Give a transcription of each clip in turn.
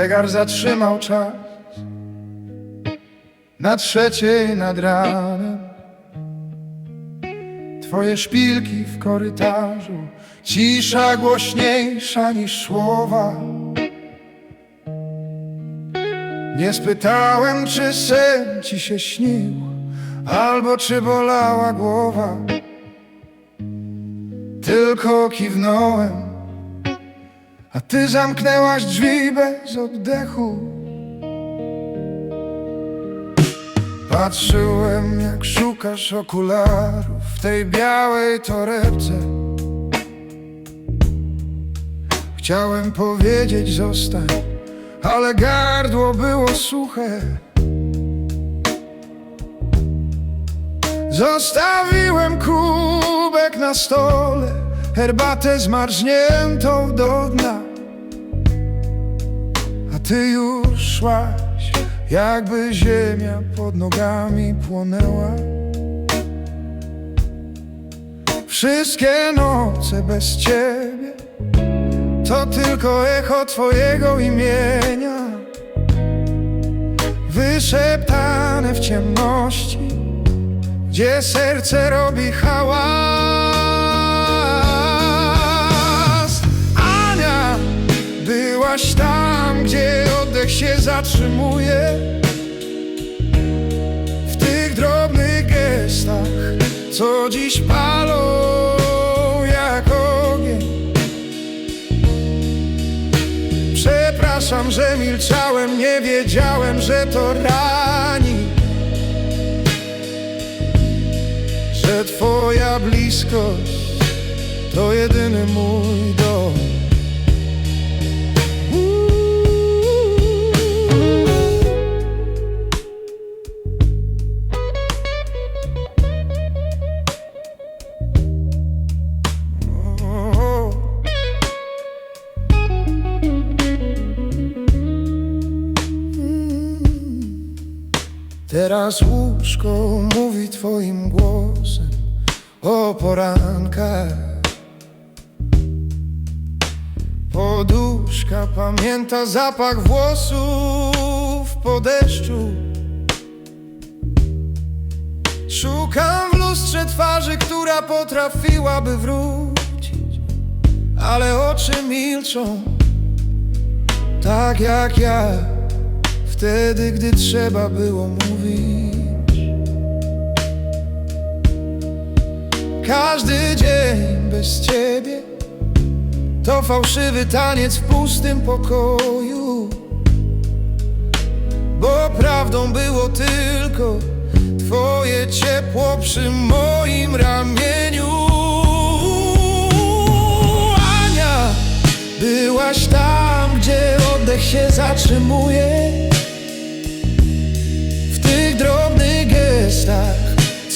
Zegar zatrzymał czas. Na trzeciej nad ranem. Twoje szpilki w korytarzu. Cisza głośniejsza niż słowa. Nie spytałem, czy sen ci się śnił Albo czy bolała głowa. Tylko kiwnąłem A ty zamknęłaś drzwi bez oddechu. Patrzyłem jak szukasz okularów W tej białej torebce. Chciałem powiedzieć zostań Ale gardło było suche. Zostawiłem kubek na stole Herbatę zmarzniętą do dna. A ty już szłaś Jakby ziemia pod nogami płonęła. Wszystkie noce bez ciebie To tylko echo twojego imienia. Wyszeptane w ciemności gdzie serce robi hałas. Tam, gdzie oddech się zatrzymuje. W tych drobnych gestach, co dziś palą jak ogień. Przepraszam, że milczałem, nie wiedziałem, że to rani. że Twoja bliskość to jedyny mój dom. Teraz łóżko mówi twoim głosem o porankach. Poduszka pamięta zapach włosów po deszczu. Szukam w lustrze twarzy, która potrafiłaby wrócić Ale oczy milczą Tak jak ja Wtedy, gdy trzeba było mówić. Każdy dzień bez ciebie To fałszywy taniec w pustym pokoju. Bo prawdą było tylko Twoje ciepło przy moim ramieniu. Ania, byłaś tam, gdzie oddech się zatrzymuje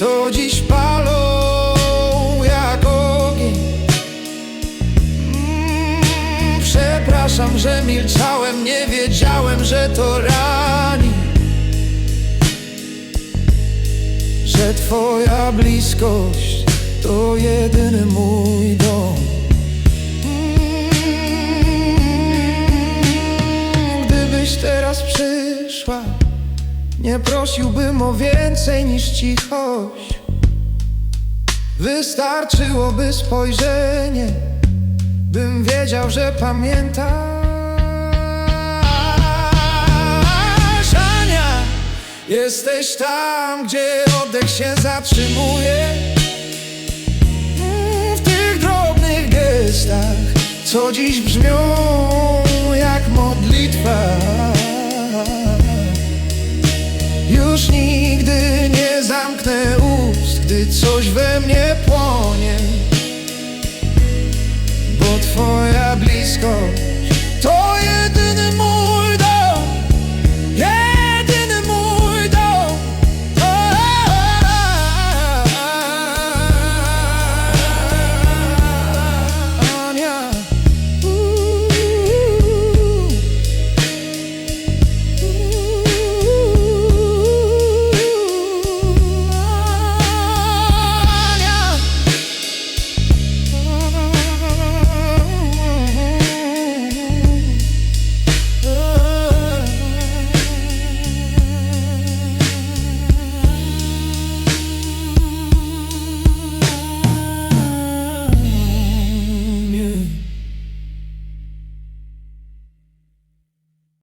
co dziś palą jak ogień. Mm, przepraszam, że milczałem, nie wiedziałem, że to rani. Że Twoja bliskość to jedyny mój dom. Nie prosiłbym o więcej niż cichość. Wystarczyłoby spojrzenie Bym wiedział, że pamiętasz. Ania, jesteś tam, gdzie oddech się zatrzymuje. W tych drobnych gestach Co dziś brzmią jak modlitwa Coś we mnie płonie Bo Twoja bliskość